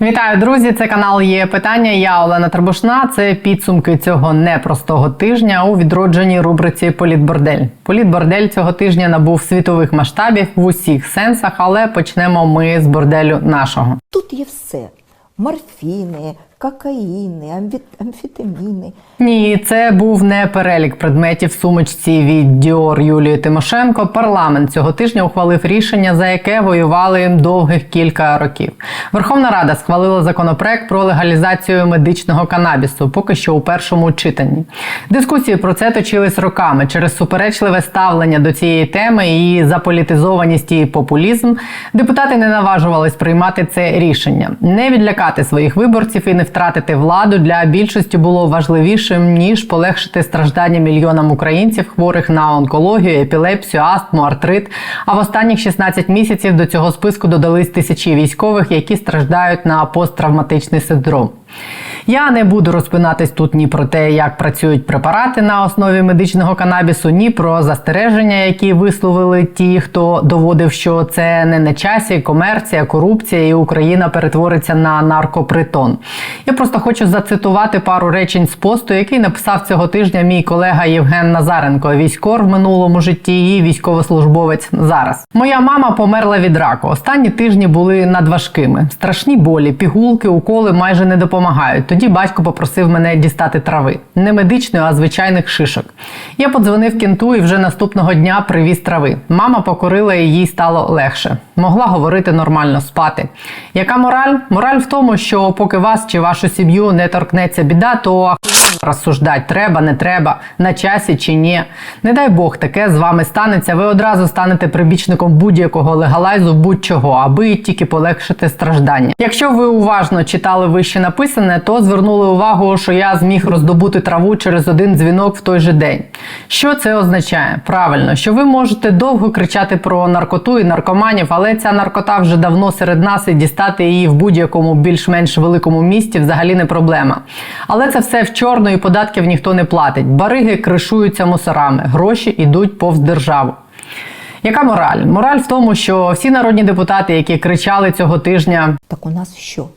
Вітаю, друзі! Це канал є питання. Я Олена Требушна. Це підсумки цього непростого тижня у відродженій рубриці Політбордель. Політбордель цього тижня набув світових масштабів в усіх сенсах, але почнемо ми з борделю нашого. Тут є все: морфіни, кокаїни, амфетаміни. Ні, це був не перелік предметів сумочці від Діор Юлії Тимошенко. Парламент цього тижня ухвалив рішення, за яке воювали довгих кілька років. Верховна Рада схвалила законопроект про легалізацію медичного канабісу, поки що у першому читанні. Дискусії про це точились роками через суперечливе ставлення до цієї теми і заполітизованість і популізм. Депутати не наважувались приймати це рішення. Не відлякати своїх виборців і не втратити владу для більшості було важливішим ніж полегшити страждання мільйонам українців, хворих на онкологію, епілепсію, астму, артрит. А в останніх 16 місяців до цього списку додались тисячі військових, які страждають на посттравматичний синдром. Я не буду розпинатись тут ні про те, як працюють препарати на основі медичного канабісу, ні про застереження, які висловили ті, хто доводив, що це не на часі, комерція, корупція, і Україна перетвориться на наркопритон. Я просто хочу зацитувати пару речень з посту, який написав цього тижня мій колега Євген Назаренко, військор в минулому житті і військовослужбовець зараз. Моя мама померла від раку. Останні тижні були надважкими. Страшні болі, пігулки, уколи майже не допомагають. Тоді батько попросив мене дістати трави, не медичної, а звичайних шишок. Я подзвонив кінту і вже наступного дня привіз трави. Мама покорила і їй стало легше. Могла говорити нормально, спати. Яка мораль? Мораль в тому, що поки вас чи вашу сім'ю не торкнеться біда, то розсуждать треба, не треба, на часі чи ні. Не дай Бог, таке з вами станеться. Ви одразу станете прибічником будь-якого легалайзу, будь-чого, аби тільки полегшити страждання. Якщо ви уважно читали вище написане, то звернули увагу, що я зміг роздобути траву через один дзвінок в той же день. Що це означає? Правильно, що ви можете довго кричати про наркоту і наркоманів, але ця наркота вже давно серед нас і дістати її в будь-якому більш-менш великому місті взагалі не проблема. Але це все в чорно і податків ніхто не платить. Бариги кришуються мусорами, гроші йдуть повз державу. Яка мораль? Мораль в тому, що всі народні депутати, які кричали цього тижня Так у нас що?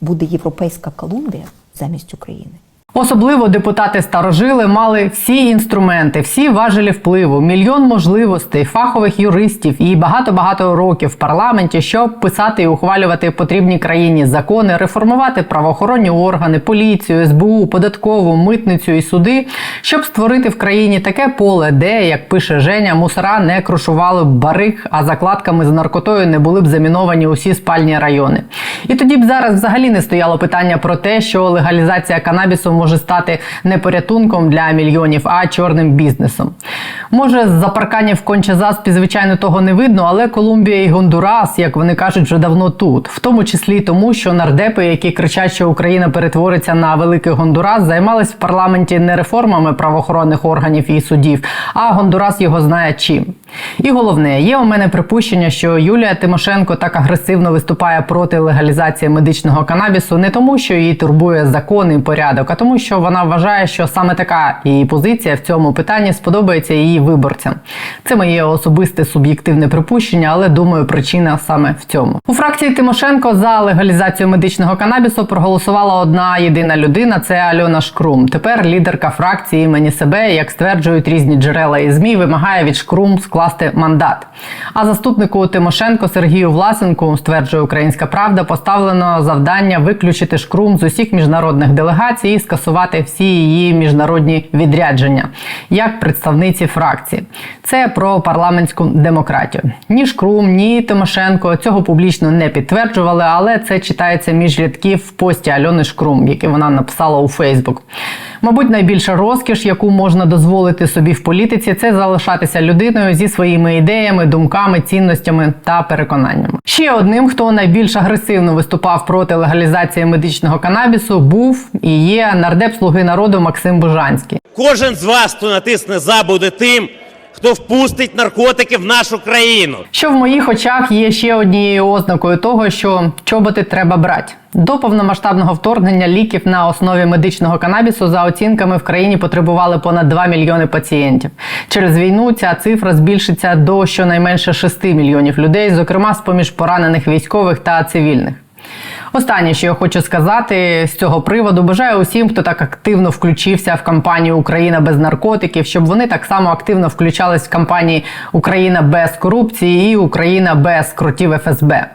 Буде Європейська Колумбія замість України? Особливо депутати старожили мали всі інструменти, всі важелі впливу, мільйон можливостей, фахових юристів і багато-багато років в парламенті, щоб писати і ухвалювати потрібні країні закони, реформувати правоохоронні органи, поліцію, СБУ, податкову, митницю і суди, щоб створити в країні таке поле, де, як пише Женя, мусора не крушували б бариг, а закладками з наркотою не були б заміновані усі спальні райони. І тоді б зараз взагалі не стояло питання про те, що легалізація канабісу може стати не порятунком для мільйонів, а чорним бізнесом. Може, з-за парканів конче заспі, звичайно, того не видно, але Колумбія і Гондурас, як вони кажуть, вже давно тут, в тому числі тому, що нардепи, які кричать, що Україна перетвориться на великий Гондурас, займались в парламенті не реформами правоохоронних органів і судів, а Гондурас його знає чим. І головне, є у мене припущення, що Юлія Тимошенко так агресивно виступає проти легалізації медичного канабісу не тому, що її турбує закон і порядок, а тому, що вона вважає, що саме така її позиція в цьому питанні сподобається її виборцям. Це моє особисте суб'єктивне припущення, але думаю, причина саме в цьому. У фракції Тимошенко за легалізацію медичного канабісу проголосувала одна єдина людина. Це Альона Шкрум. Тепер лідерка фракції імені себе, як стверджують різні джерела і змі, вимагає від Шкрум скласти мандат. А заступнику Тимошенко Сергію Власенку стверджує Українська Правда, поставлено завдання виключити Шкрум з усіх міжнародних делегацій і всі її міжнародні відрядження як представниці фракції. Це про парламентську демократію. Ні Шкрум, ні Тимошенко цього публічно не підтверджували, але це читається між рядків в пості Альони Шкрум, який вона написала у Фейсбук. Мабуть, найбільша розкіш, яку можна дозволити собі в політиці, це залишатися людиною зі своїми ідеями, думками, цінностями та переконаннями. Ще одним, хто найбільш агресивно виступав проти легалізації медичного канабісу, був і є нардеп слуги народу Максим Бужанський. Кожен з вас, хто натисне за, буде тим, хто впустить наркотики в нашу країну. Що в моїх очах є ще однією ознакою того, що чоботи треба брати. До повномасштабного вторгнення ліків на основі медичного канабісу за оцінками в країні потребували понад 2 мільйони пацієнтів. Через війну ця цифра збільшиться до щонайменше 6 мільйонів людей, зокрема з поміж поранених військових та цивільних. Останнє, що я хочу сказати з цього приводу, бажаю усім, хто так активно включився в кампанію Україна без наркотиків, щоб вони так само активно включались в кампанії Україна без корупції і Україна без крутів ФСБ.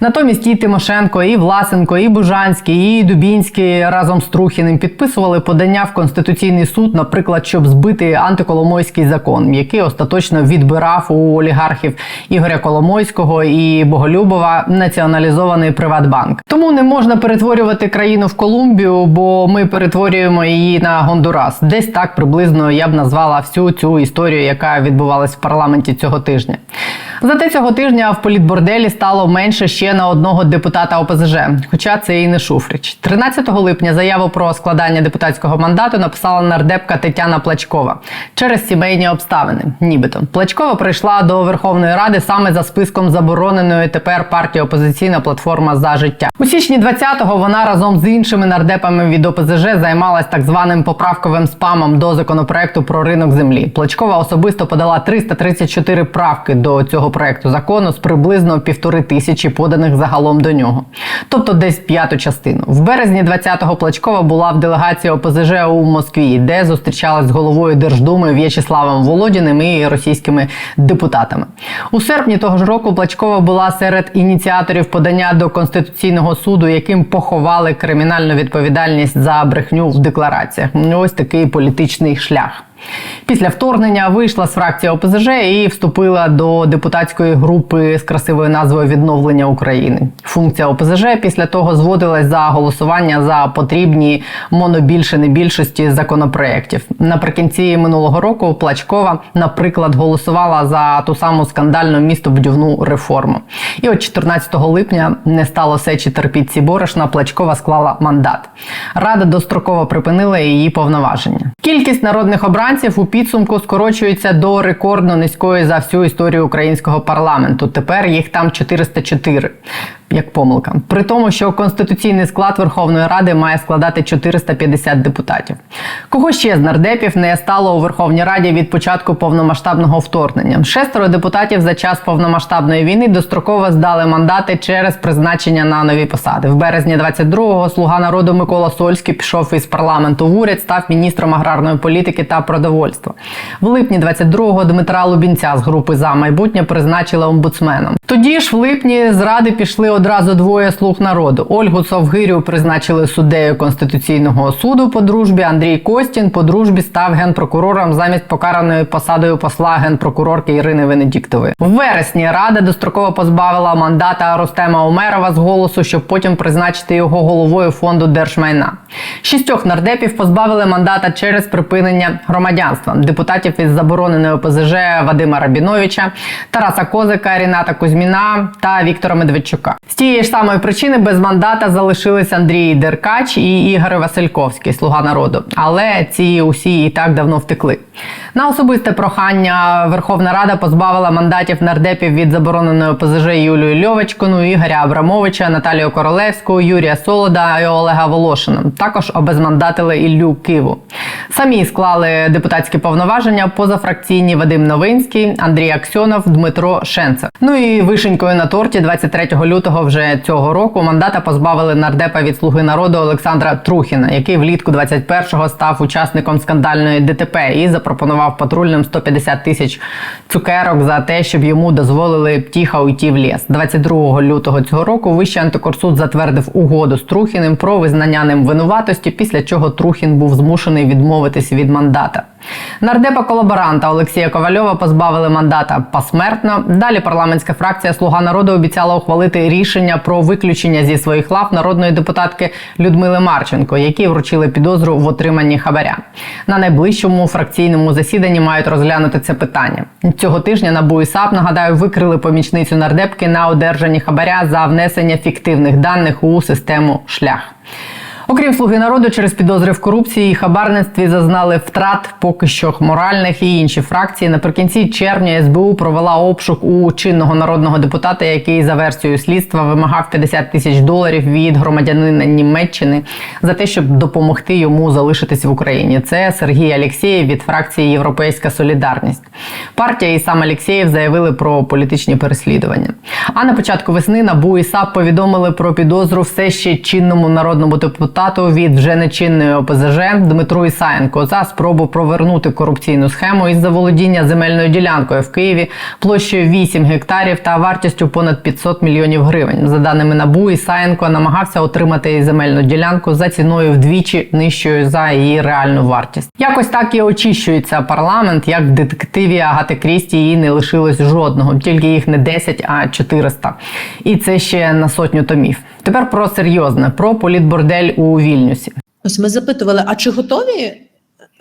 Натомість і Тимошенко, і Власенко, і Бужанський, і Дубінський разом з Трухіним підписували подання в Конституційний суд, наприклад, щоб збити антиколомойський закон, який остаточно відбирав у олігархів Ігоря Коломойського і Боголюбова націоналізований Приватбанк. Тому не можна перетворювати країну в Колумбію, бо ми перетворюємо її на Гондурас. Десь так приблизно я б назвала всю цю історію, яка відбувалась в парламенті цього тижня. Зате цього тижня в політборделі стало менше ще на одного депутата ОПЗЖ, хоча це і не Шуфрич. 13 липня заяву про складання депутатського мандату написала нардепка Тетяна Плачкова через сімейні обставини. Нібито Плачкова прийшла до Верховної Ради саме за списком забороненої тепер партії опозиційна платформа за життя. У січні 20-го вона разом з іншими нардепами від ОПЗЖ займалась так званим поправковим спамом до законопроекту про ринок землі. Плачкова особисто подала 334 правки до цього проекту закону з приблизно півтори тисячі поданих загалом до нього, тобто десь п'яту частину. В березні 20-го Плачкова була в делегації ОПЗЖ у Москві, де зустрічалась з головою Держдуми В'ячеславом Володіним і російськими депутатами. У серпні того ж року Плачкова була серед ініціаторів подання до конституційного суду, яким поховали кримінальну відповідальність за брехню в деклараціях. Ось такий політичний шлях. Після вторгнення вийшла з фракції ОПЗЖ і вступила до депутатської групи з красивою назвою Відновлення України. Функція ОПЗЖ після того зводилась за голосування за потрібні монобільшини більшості законопроєктів. Наприкінці минулого року Плачкова, наприклад, голосувала за ту саму скандальну містобудівну реформу. І от 14 липня не стало сечі терпітці борошна. Плачкова склала мандат. Рада достроково припинила її повноваження. Кількість народних обранців у підсумку скорочується до рекордно низької за всю історію українського парламенту. Тепер їх там 404. Як помилка, при тому, що конституційний склад Верховної Ради має складати 450 депутатів. Кого ще з нардепів не стало у Верховній Раді від початку повномасштабного вторгнення? Шестеро депутатів за час повномасштабної війни достроково здали мандати через призначення на нові посади. В березні 22-го слуга народу Микола Сольський пішов із парламенту в уряд, став міністром аграрної політики та продовольства. В липні 22-го Дмитра Лубінця з групи за майбутнє призначили омбудсменом. Тоді ж в липні з ради пішли одразу двоє слуг народу. Ольгу Совгирю призначили суддею Конституційного суду по дружбі. Андрій Костін по дружбі став генпрокурором замість покараної посадою посла генпрокурорки Ірини Венедіктової. В вересні рада достроково позбавила мандата Ростема Омерова з голосу, щоб потім призначити його головою фонду держмайна. Шістьох нардепів позбавили мандата через припинення громадянства. Депутатів із забороненої ОПЗЖ Вадима Рабіновича, Тараса Козика, Ріната Кузьміна та Віктора Медведчука. З тієї ж самої причини без мандата залишились Андрій Деркач і Ігор Васильковський, слуга народу. Але ці усі і так давно втекли. На особисте прохання Верховна Рада позбавила мандатів нардепів від забороненої ОПЗЖ Юлію Льовочкину, Ігоря Абрамовича, Наталію Королевську, Юрія Солода і Олега Волошина. Також обезмандатили Іллю Киву. Самі склали депутатські повноваження позафракційні Вадим Новинський, Андрій Аксьонов, Дмитро Шенцев. Ну і вишенькою на торті 23 лютого вже цього року мандата позбавили нардепа від слуги народу Олександра Трухіна, який влітку 21-го став учасником скандальної ДТП і запропонував патрульним 150 тисяч цукерок за те, щоб йому дозволили тихо уйти в ліс. 22 лютого цього року Вищий антикорсуд затвердив угоду з Трухіним про визнання ним винуватості, після чого Трухін був змушений відмовитись від мандата. Нардепа колаборанта Олексія Ковальова позбавили мандата посмертно. Далі парламентська фракція Слуга народу обіцяла ухвалити рішення про виключення зі своїх лав народної депутатки Людмили Марченко, які вручили підозру в отриманні хабаря. На найближчому фракційному засіданні мають розглянути це питання. Цього тижня НАБУ і САП, нагадаю, викрили помічницю нардепки на одержанні хабаря за внесення фіктивних даних у систему шлях. Окрім слуги народу, через підозри в корупції і хабарництві зазнали втрат поки що моральних і інші фракції. Наприкінці червня СБУ провела обшук у чинного народного депутата, який за версією слідства вимагав 50 тисяч доларів від громадянина Німеччини за те, щоб допомогти йому залишитись в Україні. Це Сергій Алєксєєв від фракції Європейська Солідарність. Партія і сам Алєксєєв заявили про політичні переслідування. А на початку весни НАБУ і САП повідомили про підозру все ще чинному народному депутату від вже нечинної ОПЗЖ Дмитру Ісаєнко за спробу провернути корупційну схему із заволодіння земельною ділянкою в Києві площею 8 гектарів та вартістю понад 500 мільйонів гривень. За даними НАБУ, Ісаєнко намагався отримати земельну ділянку за ціною вдвічі нижчою за її реальну вартість. Якось так і очищується парламент, як в детективі Агати Крісті її не лишилось жодного, тільки їх не 10, а 400. І це ще на сотню томів. Тепер про серйозне, про політбордель у Вільнюсі. Ось ми запитували: а чи готові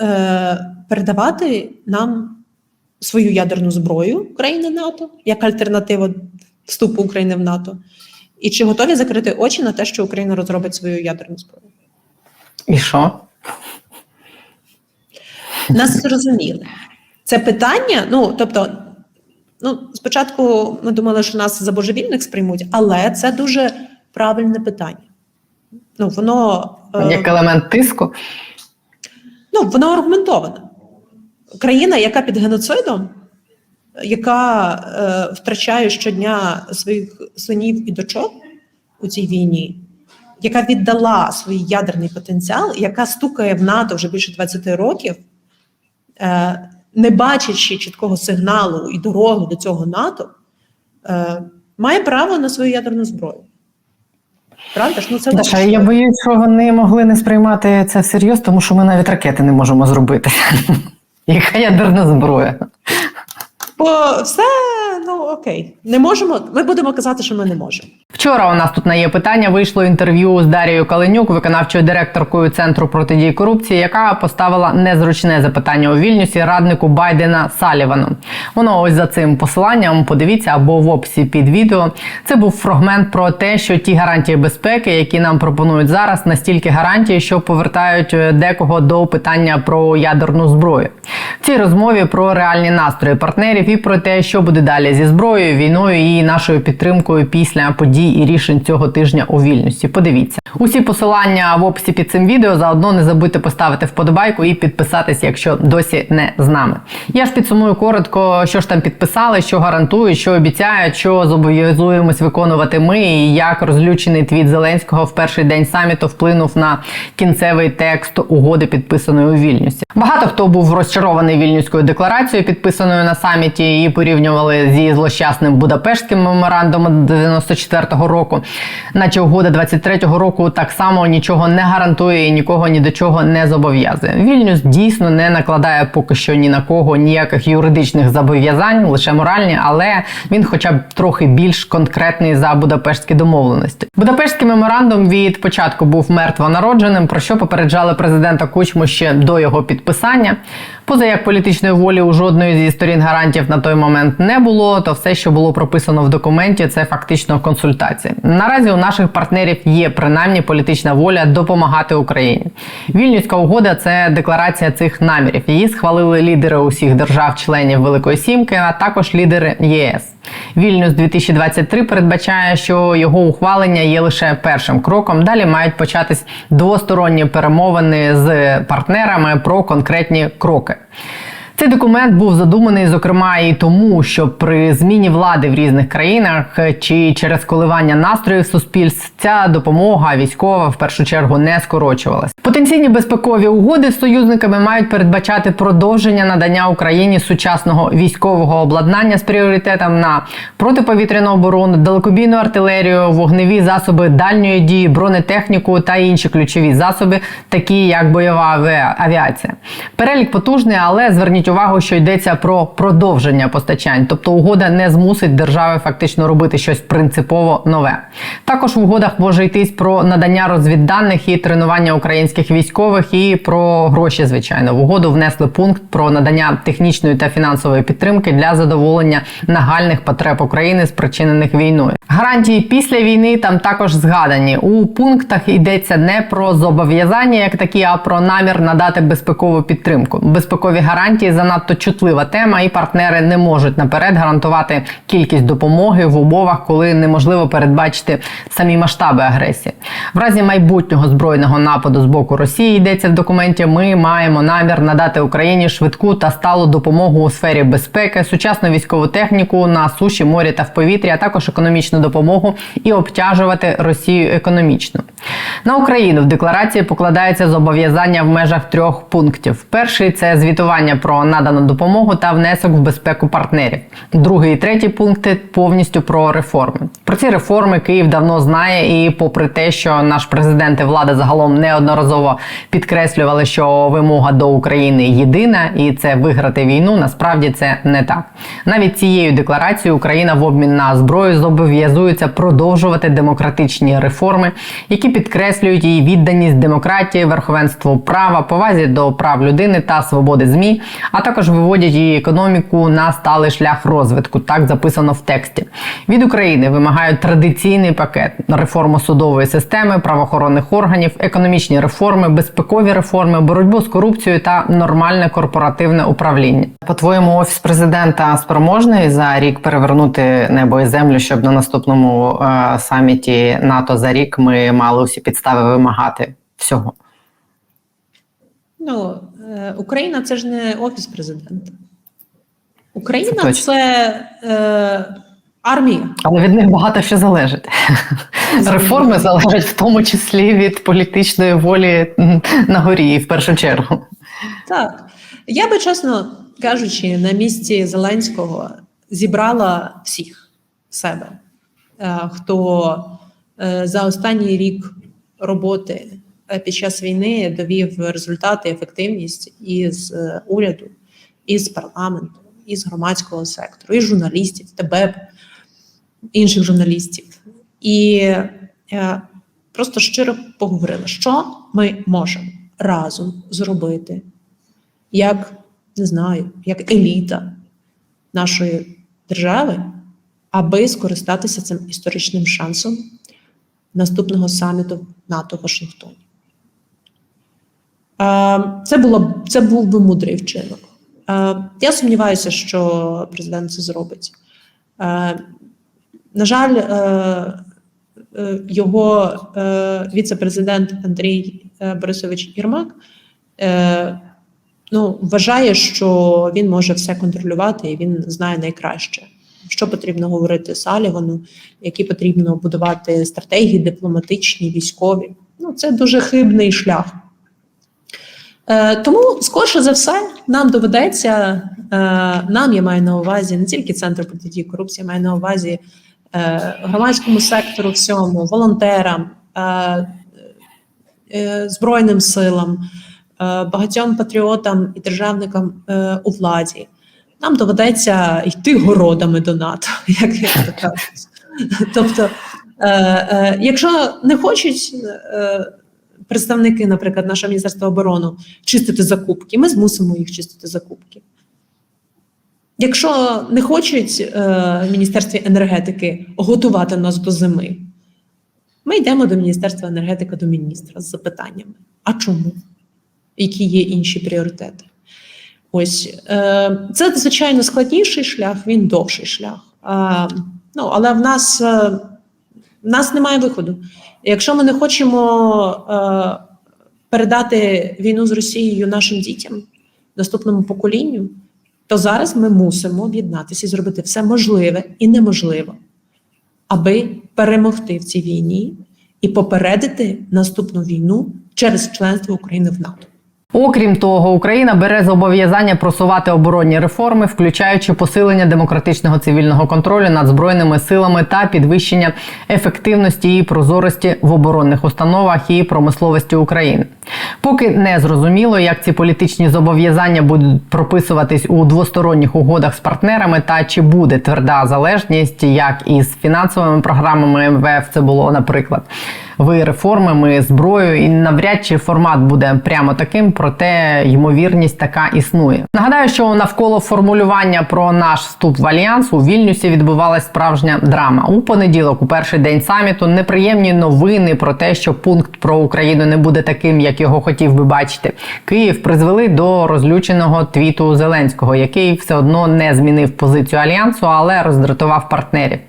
е, передавати нам свою ядерну зброю країни НАТО як альтернатива вступу України в НАТО? І чи готові закрити очі на те, що Україна розробить свою ядерну зброю? І що? Нас зрозуміли. Це питання. Ну тобто, ну спочатку ми думали, що нас за божевільних сприймуть, але це дуже правильне питання. Ну, воно е, Як елемент тиску? Ну, воно аргументоване. Країна, яка під геноцидом, яка е, втрачає щодня своїх синів і дочок у цій війні, яка віддала свій ядерний потенціал, яка стукає в НАТО вже більше 20 років, е, не бачачи чіткого сигналу і дороги до цього НАТО, е, має право на свою ядерну зброю. Правда ж? Ну, це Даша, я боюсь, що вони могли не сприймати це всерйоз, тому що ми навіть ракети не можемо зробити. Яка ядерна зброя? Бо все, ну окей, не можемо. Ми будемо казати, що ми не можемо. Вчора у нас тут на є питання вийшло інтерв'ю з Дарією Каленюк, виконавчою директоркою центру протидії корупції, яка поставила незручне запитання у Вільнюсі раднику Байдена Салівану. Воно ось за цим посиланням. Подивіться або в описі під відео. Це був фрагмент про те, що ті гарантії безпеки, які нам пропонують зараз, настільки гарантії, що повертають е, декого до питання про ядерну зброю. В цій розмові про реальні настрої партнерів і про те, що буде далі зі зброєю, війною і нашою підтримкою після подій і рішень цього тижня у Вільнюсі. Подивіться усі посилання в описі під цим відео. Заодно не забудьте поставити вподобайку і підписатись, якщо досі не з нами. Я ж підсумую коротко, що ж там підписали, що гарантують, що обіцяють, що зобов'язуємось виконувати ми, і як розлючений твіт Зеленського в перший день саміту вплинув на кінцевий текст угоди, підписаної у Вільнюсі. Багато хто був розчарований вільнюською декларацією, підписаною на саміті. Її порівнювали зі злощасним Будапештським меморандумом 94-го року. Наче угода 23-го року так само нічого не гарантує і нікого ні до чого не зобов'язує. Вільнюс дійсно не накладає поки що ні на кого ніяких юридичних зобов'язань, лише моральні, але він, хоча б трохи більш конкретний за Будапештські домовленості. Будапештський меморандум від початку був мертвонародженим, про що попереджали президента Кучму ще до його підписання. Поза як політичної волі у жодної зі сторін гарантів на той момент не було, то все, що було прописано в документі, це фактично консультації. Наразі у наших партнерів є принаймні політична воля допомагати Україні. Вільнюська угода це декларація цих намірів. Її схвалили лідери усіх держав-членів Великої Сімки, а також лідери ЄС. Вільнюс 2023 передбачає, що його ухвалення є лише першим кроком. Далі мають початись двосторонні перемовини з партнерами про конкретні кроки. Цей документ був задуманий, зокрема, і тому, що при зміні влади в різних країнах чи через коливання настроїв суспільств ця допомога військова в першу чергу не скорочувалась. Потенційні безпекові угоди з союзниками мають передбачати продовження надання Україні сучасного військового обладнання з пріоритетом на протиповітряну оборону, далекобійну артилерію, вогневі засоби дальньої дії, бронетехніку та інші ключові засоби, такі як бойова авіація. Перелік потужний, але зверніть зверніть увагу, що йдеться про продовження постачань, тобто угода не змусить держави фактично робити щось принципово нове. Також в угодах може йтись про надання розвідданих і тренування українських військових, і про гроші. Звичайно, в угоду внесли пункт про надання технічної та фінансової підтримки для задоволення нагальних потреб України, спричинених війною. Гарантії після війни там також згадані у пунктах. Йдеться не про зобов'язання, як такі, а про намір надати безпекову підтримку. Безпекові гарантії занадто чутлива тема, і партнери не можуть наперед гарантувати кількість допомоги в умовах, коли неможливо передбачити самі масштаби агресії. В разі майбутнього збройного нападу з боку Росії йдеться в документі. Ми маємо намір надати Україні швидку та сталу допомогу у сфері безпеки, сучасну військову техніку на суші, морі та в повітрі, а також економічну допомогу і обтяжувати Росію економічно. На Україну в декларації покладається зобов'язання в межах трьох пунктів: перший це звітування про надану допомогу та внесок в безпеку партнерів. Другий і третій пункти повністю про реформи. Про ці реформи Київ давно знає, і попри те, що наш президент і влада загалом неодноразово підкреслювали, що вимога до України єдина, і це виграти війну. Насправді це не так. Навіть цією декларацією Україна в обмін на зброю зобов'язується продовжувати демократичні реформи, які підкреслюють її відданість демократії, верховенству права, повазі до прав людини та свободи змі, а також виводять її економіку на сталий шлях розвитку. Так записано в тексті. Від України вимагають традиційний пакет реформу судової системи, правоохоронних органів, економічні реформи, безпекові реформи, боротьбу з корупцією та нормальне корпоративне управління. По твоєму офіс президента спроможний за рік перевернути небо і землю, щоб на наступному е, саміті НАТО за рік ми мали усі підстави вимагати всього. Ну, е, Україна це ж не офіс президента. Україна Це це, е, армія. Але від них багато що залежить. Реформи залежать в тому числі від політичної волі на горі, в першу чергу. Так. Я би, чесно кажучи, на місці Зеленського зібрала всіх себе, е, хто за останній рік роботи е, під час війни довів результати, ефективність із е, уряду, із парламенту, із громадського сектору, із журналістів, тебе, інших журналістів. І е, просто щиро поговорили, що ми можемо разом зробити як не знаю, як еліта нашої держави, аби скористатися цим історичним шансом наступного саміту НАТО в Вашингтоні. Е, Це, було, це був би мудрий вчинок. Е, Я сумніваюся, що президент це зробить. Е, На жаль, його віце-президент Андрій Борисович Єрмак ну, вважає, що він може все контролювати і він знає найкраще, що потрібно говорити Салівану, які потрібно будувати стратегії дипломатичні, військові. Ну, це дуже хибний шлях. Е, тому, скорше за все, нам доведеться, е, нам я маю на увазі не тільки Центр протидії корупції, я маю на увазі е, громадському сектору, всьому, волонтерам, е, е, Збройним силам, е, багатьом патріотам і державникам е, у владі. Нам доведеться йти городами до НАТО, як я то кажуть. Тобто, е, е, якщо не хочуть е, представники, наприклад, нашого Міністерства оборони чистити закупки, ми змусимо їх чистити закупки. Якщо не хочуть е, в Міністерстві енергетики готувати нас до зими, ми йдемо до Міністерства енергетики до міністра з запитаннями: а чому? Які є інші пріоритети? Ось е, це звичайно складніший шлях, він довший шлях. Ну, але в нас, е, в нас немає виходу. Якщо ми не хочемо е, передати війну з Росією нашим дітям, наступному поколінню, то зараз ми мусимо об'єднатися і зробити все можливе і неможливе, аби перемогти в цій війні і попередити наступну війну через членство України в НАТО. Окрім того, Україна бере зобов'язання просувати оборонні реформи, включаючи посилення демократичного цивільного контролю над збройними силами та підвищення ефективності і прозорості в оборонних установах і промисловості України. Поки не зрозуміло, як ці політичні зобов'язання будуть прописуватись у двосторонніх угодах з партнерами, та чи буде тверда залежність, як із фінансовими програмами МВФ це було, наприклад. Ви реформами, зброєю, і навряд чи формат буде прямо таким, проте ймовірність така існує. Нагадаю, що навколо формулювання про наш вступ в альянс у Вільнюсі відбувалась справжня драма. У понеділок, у перший день саміту, неприємні новини про те, що пункт про Україну не буде таким, як його хотів би бачити. Київ призвели до розлюченого твіту Зеленського, який все одно не змінив позицію альянсу, але роздратував партнерів.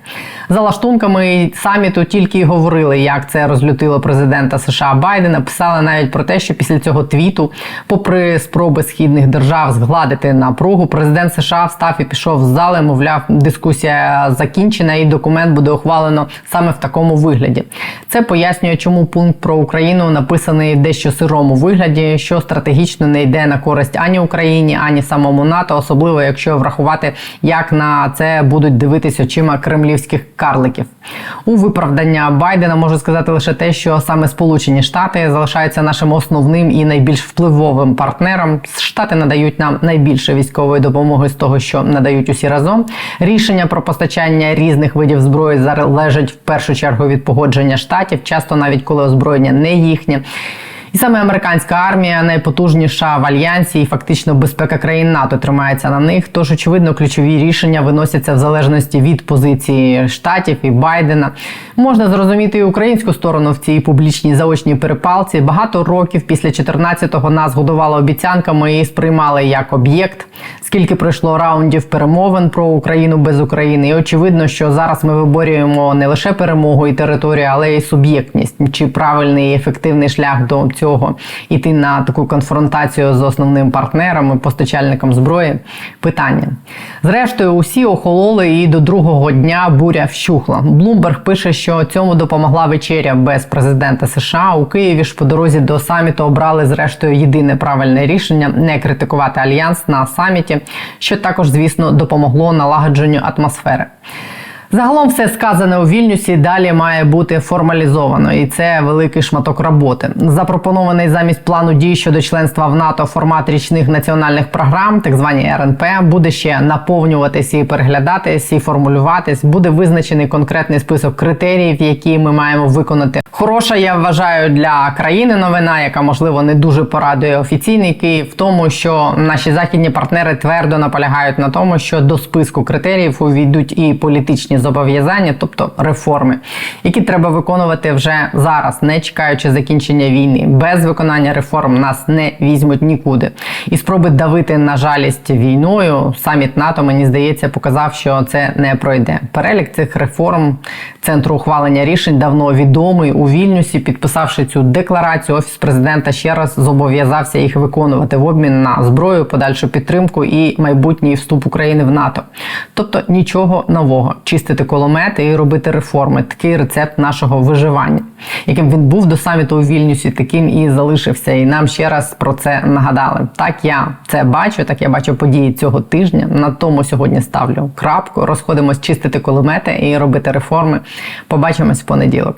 За лаштунками саміту тільки й говорили, як це розлютило президента США Байдена. Писали навіть про те, що після цього твіту, попри спроби східних держав згладити напругу, президент США встав і пішов з зали. Мовляв, дискусія закінчена, і документ буде ухвалено саме в такому вигляді. Це пояснює, чому пункт про Україну написаний дещо сирому вигляді, що стратегічно не йде на користь ані Україні, ані самому НАТО, особливо якщо врахувати, як на це будуть дивитись очима кремлівських карликів. У виправдання Байдена можу сказати лише те, що саме Сполучені Штати залишаються нашим основним і найбільш впливовим партнером. Штати надають нам найбільше військової допомоги з того, що надають усі разом. Рішення про постачання різних видів зброї залежать в першу чергу від погодження штатів, часто навіть коли озброєння не їхнє. І саме американська армія найпотужніша в альянсі, і фактично безпека країн НАТО тримається на них. Тож, очевидно, ключові рішення виносяться в залежності від позиції штатів і Байдена. Можна зрозуміти і українську сторону в цій публічній заочній перепалці. Багато років після 14-го нас годували обіцянками і сприймали як об'єкт. Скільки пройшло раундів перемовин про Україну без України, і очевидно, що зараз ми виборюємо не лише перемогу і територію, але й суб'єктність. Чи правильний і ефективний шлях до цього іти на таку конфронтацію з основним партнером і постачальником зброї? Питання. Зрештою, усі охололи і до другого дня буря вщухла. Блумберг пише, що цьому допомогла вечеря без президента США. У Києві ж по дорозі до саміту обрали зрештою єдине правильне рішення не критикувати альянс на саміті, що також, звісно, допомогло налагодженню атмосфери. Загалом все сказане у Вільнюсі далі має бути формалізовано, і це великий шматок роботи. Запропонований замість плану дій щодо членства в НАТО формат річних національних програм, так звані РНП, буде ще наповнюватись і переглядатись, і формулюватись. Буде визначений конкретний список критеріїв, які ми маємо виконати. Хороша, я вважаю, для країни новина, яка можливо не дуже порадує офіційний Київ, в тому, що наші західні партнери твердо наполягають на тому, що до списку критеріїв увійдуть і політичні зобов'язання, тобто реформи, які треба виконувати вже зараз, не чекаючи закінчення війни. Без виконання реформ нас не візьмуть нікуди. І спроби давити на жалість війною. Саміт НАТО мені здається показав, що це не пройде. Перелік цих реформ центру ухвалення рішень давно відомий у Вільнюсі. Підписавши цю декларацію, офіс президента ще раз зобов'язався їх виконувати в обмін на зброю, подальшу підтримку і майбутній вступ України в НАТО. Тобто нічого нового, чистити кулемети і робити реформи. Такий рецепт нашого виживання, яким він був до саміту у Вільнюсі, таким і залишився. І нам ще раз про це нагадали. Так я це бачу, так я бачу події цього тижня. На тому сьогодні ставлю крапку. Розходимось чистити кулемети і робити реформи. Побачимось в понеділок.